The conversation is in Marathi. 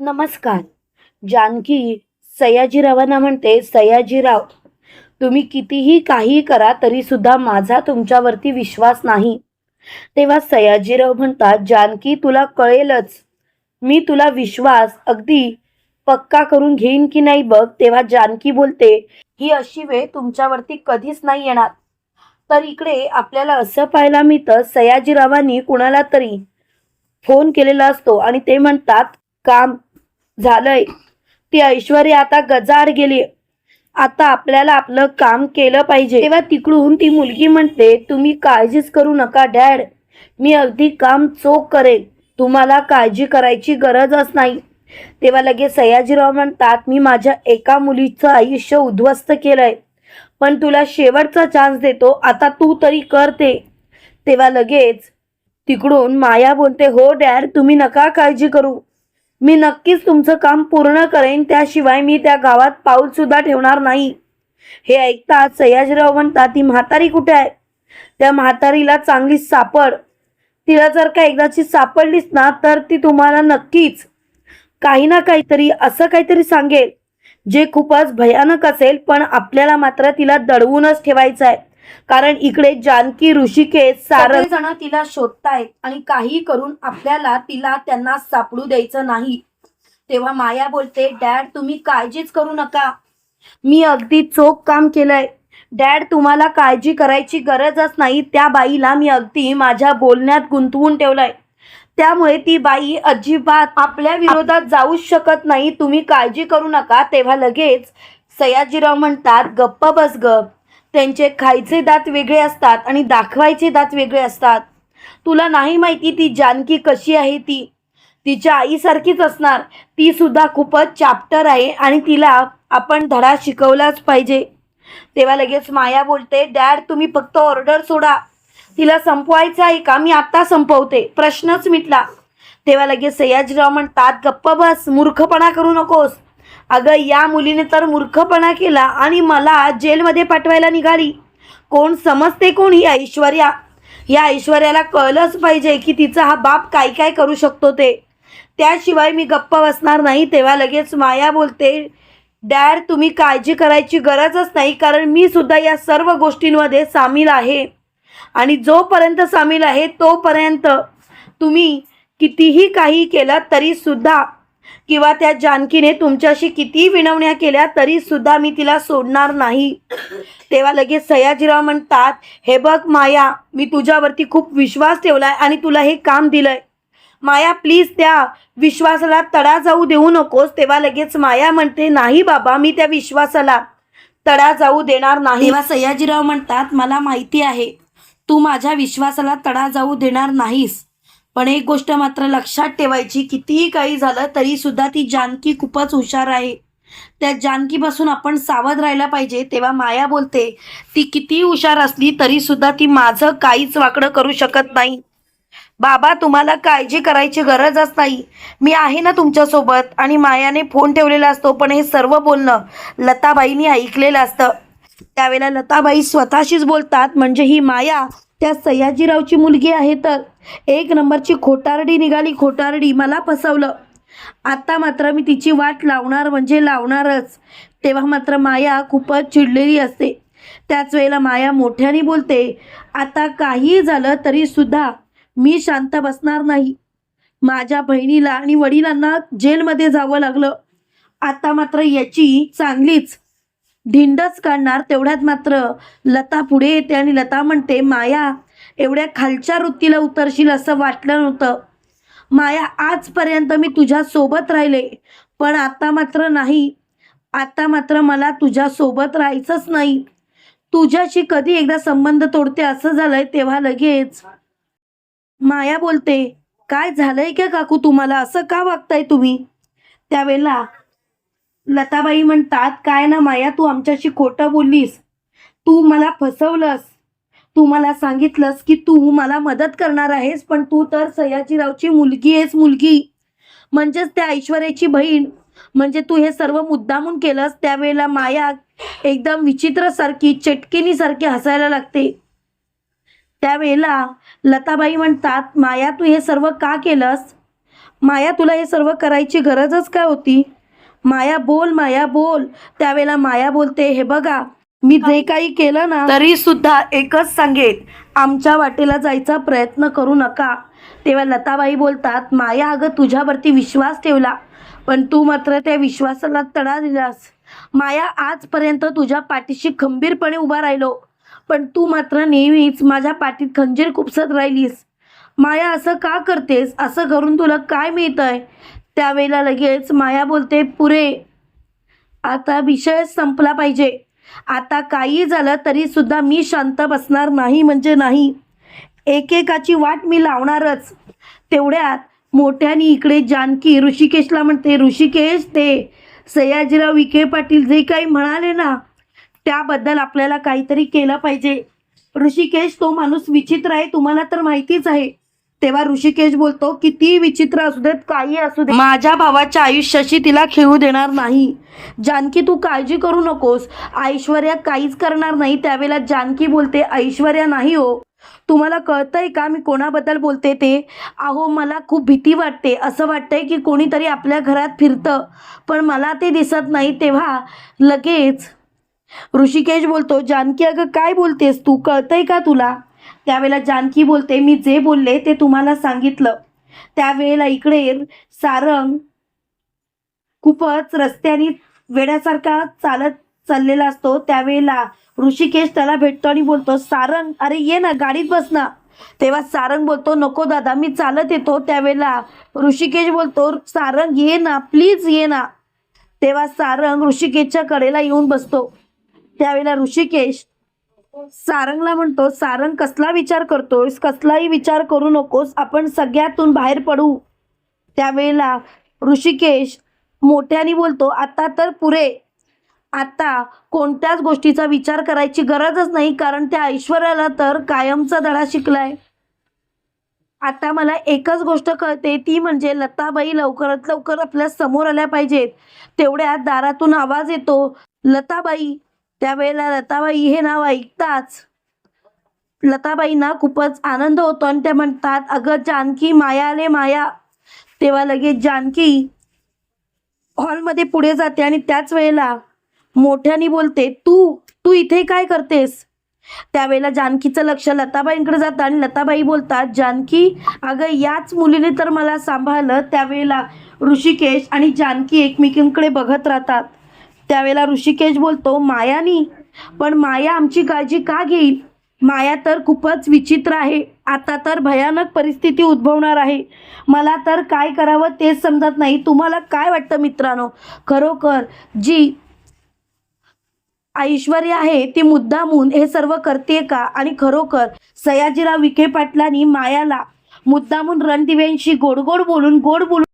नमस्कार. जानकी सयाजीरावांना म्हणते सयाजीराव तुम्ही कितीही काही करा तरी सुद्धा माझा तुमच्यावरती विश्वास नाही. तेव्हा सयाजीराव म्हणतात जानकी तुला कळेलच. मी तुला विश्वास अगदी पक्का करून घेईन की नाही बघ. तेव्हा जानकी बोलते ही अशी वेळ तुमच्यावरती कधीच नाही येणार. तर इकडे आपल्याला असं पाहायला मिळतं सयाजीरावांनी कुणाला तरी फोन केलेला असतो आणि ते म्हणतात काम झालंय. ती ऐश्वर्या आता गजाड गेली. आता आपल्याला आपलं काम केलं पाहिजे. तेव्हा तिकडून ती मुलगी म्हणते तुम्ही काळजीच करू नका डॅड. मी अगदी काम चोख करेन. तुम्हाला काळजी करायची गरजच नाही. तेव्हा लगेच सयाजीराव म्हणतात मी माझ्या एका मुलीचं आयुष्य उद्ध्वस्त केलंय. पण तुला शेवटचा चान्स देतो. आता तू तरी करते तेव्हा लगेच तिकडून माया बोलते हो डॅड तुम्ही नका काळजी करू. मी नक्कीच तुमचं काम पूर्ण करेन त्याशिवाय मी त्या गावात पाऊल सुद्धा ठेवणार नाही. हे ऐकताच सयाजीराव म्हणतात ती म्हातारी कुठे आहे? त्या म्हातारीला चांगली सापड. तिला जर का एकदाची सापडलीच ना तर ती तुम्हाला नक्कीच काही ना काहीतरी असं काहीतरी सांगेल. जे खूपच भयानक असेल पण आपल्याला मात्र तिला दडवूनच ठेवायचं आहे. कारण इकडे जानकी ऋषिकेश सारे जण तिला शोधतायत आणि काही करून आपल्याला तिला त्यांना सापडू द्यायचं नाही. तेव्हा माया बोलते डॅड तुम्ही काळजीच करू नका. मी अगदी चोख काम केलंय. डॅड तुम्हाला काळजी करायची गरजच नाही. त्या बाईला मी अगदी माझ्या बोलण्यात गुंतवून ठेवलंय. त्यामुळे ती बाई अजिबात आपल्या विरोधात जाऊच शकत नाही. तुम्ही काळजी करू नका. तेव्हा लगेच सयाजीराव म्हणतात गप्प बस गप त्यांचे खायचे दात वेगळे असतात आणि दाखवायचे दात वेगळे असतात. तुला नाही माहिती ती जानकी कशी आहे ती? तिच्या आईसारखीच असणार. ती सुद्धा खूपच चॅप्टर आहे आणि तिला आपण धडा शिकवलाच पाहिजे. तेव्हा लगेच माया बोलते डॅड तुम्ही फक्त ऑर्डर सोडा. तिला संपवायचं आहे का? मी आत्ता संपवते. प्रश्नच मिटला. तेव्हा लगेच सयाजीराव म्हणतात गप्प बस मूर्खपणा करू नकोस. अगं या मुलीने तर मूर्खपणा केला आणि मला जेलमध्ये पाठवायला निघाली. कोण समजते कोण ही ऐश्वर्या? या ऐश्वर्याला कळलंच पाहिजे की तिचा हा बाप काय काय करू शकतो ते. त्याशिवाय मी गप्प बसणार नाही तेव्हा लगेच माया बोलते डॅड तुम्ही काळजी करायची गरजच नाही कारण मी सुद्धा या सर्व गोष्टींमध्ये सामील आहे. आणि जोपर्यंत सामील आहे तोपर्यंत तुम्ही कितीही काही केलं तरी सुद्धा किंवा त्या जानकीने तुमच्याशी किती विनवण्या केल्या तरी सुद्धा मी तिला सोडणार नाही. तेव्हा लगेच सयाजीराव म्हणतात हे बघ माया मी तुझ्यावरती खूप विश्वास ठेवलाय आणि तुला हे काम दिलंय. माया प्लीज त्या विश्वासाला तडा जाऊ देऊ नकोस. तेव्हा लगेच माया म्हणते नाही बाबा मी त्या विश्वासाला तडा जाऊ देणार नाही. तेव्हा सयाजीराव म्हणतात मला माहिती आहे तू माझ्या विश्वासाला तडा जाऊ देणार नाहीस. पण एक गोष्ट मात्र लक्षात ठेवायची कितीही काही झालं तरी सुद्धा ती जानकी खूपच हुशार आहे. त्या जानकीपासून आपण सावध राहायला पाहिजे तेव्हा माया बोलते ती किती हुशार असली तरी सुद्धा ती माझं काहीच वाकडं करू शकत नाही. बाबा तुम्हाला काळजी करायची गरजच नाही. मी आहे ना तुमच्यासोबत आणि मायाने फोन ठेवलेला असतो पण हे सर्व बोलणं लताबाईंनी ऐकलेलं असतं. त्यावेळेला लताबाई स्वतःशीच बोलतात म्हणजे ही माया त्या सयाजीरावची मुलगी आहे तर एक नंबरची खोटारडी निघाली खोटारडी मला फसवलं. आता मात्र मी तिची वाट लावणार म्हणजे लावणारच. तेव्हा मात्र माया खूपच चिडलेली असते. त्याच वेळेला माया मोठ्याने बोलते आता काही झालं तरीसुद्धा मी शांत बसणार नाही. माझ्या बहिणीला आणि वडिलांना जेलमध्ये जावं लागलं. आता मात्र याची चांगलीच धिंडच काढणार तेवढ्यात मात्र लता पुढे येते आणि लता म्हणते माया एवढ्या खालच्या वृत्तीला उतरशील असं वाटलं नव्हतं. माया आजपर्यंत मी तुझ्या सोबत राहिले पण आता मात्र नाही. आता मात्र मला तुझ्या सोबत राहायचंच नाही. तुझ्याशी कधी एकदा संबंध तोडते असं झालंय तेव्हा लगेच. माया बोलते काय झालंय का काकू तुम्हाला? असं का वागताय तुम्ही? त्यावेळेला लताबाई म्हणतात काय ना माया तू आमच्याशी खोटं बोललीस. तू मला फसवलंस. तू मला सांगितलंस की तू मला मदत करणार आहेस पण तू तर सयाजीरावची मुलगी आहेस मुलगी. म्हणजेच त्या ऐश्वर्याची बहीण. म्हणजे तू हे सर्व मुद्दामून केलंस त्यावेळेला माया एकदम विचित्रसारखी चटकिनीसारखी हसायला लागते. त्यावेळेला लताबाई म्हणतात माया तू हे सर्व का केलंस? माया तुला हे सर्व करायची गरजच काय होती? माया बोल माया बोल. त्यावेळेला माया बोलते हे बघा मी जे काही केलं ना तरी सुद्धा एकच सांगेन आमच्या वाटेला जायचा प्रयत्न करू नका. तेव्हा लताबाई बोलतात माया अगं तुझ्यावरती विश्वास ठेवला. पण तू मात्र त्या विश्वासाला तडा दिलास. माया आजपर्यंत तुझ्या पाठीशी खंबीरपणे उभा राहिलो. पण तू मात्र नेहमीच माझ्या पाठीत खंजीर खुपसत राहिलीस. माया असं का करतेस? असं करून तुला काय मिळतंय? त्यावेळेला लगेच माया बोलते पुरे आता विषय संपला पाहिजे. आता काही झालं तरी सुद्धा मी शांत बसणार नाही म्हणजे नाही. एकेकाची वाट मी लावणारच. तेवढ्यात मोठ्याने इकडे जानकी ऋषिकेशला म्हणते ऋषिकेश ते सयाजीराव विखे पाटील जे काही म्हणाले ना त्याबद्दल आपल्याला काहीतरी केलं पाहिजे. ऋषिकेश तो माणूस विचित्र आहे तुम्हाला तर माहितीच आहे. तेव्हा ऋषिकेश बोलतो किती विचित्र असू देत काही असू दे. माझ्या भावाच्या आयुष्याशी तिला खेळू देणार नाही. जानकी तू काळजी करू नकोस. ऐश्वर्या काहीच करणार नाही. त्यावेळेला जानकी बोलते ऐश्वर्या नाही हो. तुम्हाला कळतंय का मी कोणाबद्दल बोलते ते? अहो मला खूप भीती वाटते. असं वाटतंय की कोणीतरी आपल्या घरात फिरतं. पण मला ते दिसत नाही तेव्हा लगेच. ऋषिकेश बोलतो जानकी अगं काय बोलतेस? तू कळतंय का तुला? त्यावेळेला जानकी बोलते मी जे बोलले ते तुम्हाला सांगितलं. त्यावेळेला इकडे सारंग खूपच रस्त्याने वेड्यासारखा चालत चाललेला असतो. त्यावेळेला ऋषिकेश त्याला भेटतो आणि बोलतो सारंग अरे ये ना गाडीत बस ना. तेव्हा सारंग बोलतो नको दादा मी चालत येतो. त्यावेळेला ऋषिकेश बोलतो सारंग ये ना प्लीज ये ना. तेव्हा सारंग ऋषिकेशच्या कडेला येऊन बसतो. त्यावेळेला ऋषिकेश सारंगला म्हणतो सारंग कसला विचार करतोस कसलाही विचार करू नकोस. आपण सगळ्यातून बाहेर पडू. त्यावेळेला ऋषिकेश मोठ्याने बोलतो आता तर पुरे. आता कोणत्याच गोष्टीचा विचार करायची गरजच नाही कारण त्या ऐश्वर्याला तर कायमचा धडा शिकलाय. आता मला एकच गोष्ट कळते ती म्हणजे लताबाई लवकरात लवकर आपल्यासमोर आल्या पाहिजेत. तेवढ्या दारातून आवाज येतो लताबाई त्यावेळेला लताबाई हे नाव ऐकताच लताबाईंना खूपच आनंद होतो आणि त्या म्हणतात अगं जानकी माया रे माया. तेव्हा लगेच जानकी हॉलमध्ये पुढे जाते आणि त्याच वेळेला मोठ्याने बोलते तू तू इथे काय करतेस? त्यावेळेला जानकीचं लक्ष लताबाईंकडे जातं आणि लताबाई बोलतात जानकी अगं याच मुलीने तर मला सांभाळलं. त्यावेळेला ऋषिकेश आणि जानकी एकमेकींकडे बघत राहतात. त्यावेळेला ऋषिकेश बोलतो मायानी पण माया आमची काळजी का घेईल? माया तर खूपच विचित्र आहे. आता तर भयानक परिस्थिती उद्भवणार आहे. मला तर काय करावं तेच समजत नाही. तुम्हाला काय वाटतं मित्रांनो? खरोखर जी ऐश्वर्या आहे ती मुद्दामून हे सर्व करते का? आणि खरोखर सयाजीराव विखे पाटलांनी मायाला मुद्दामून रणदिव्यांशी गोड गोड बोलून गोड बोलून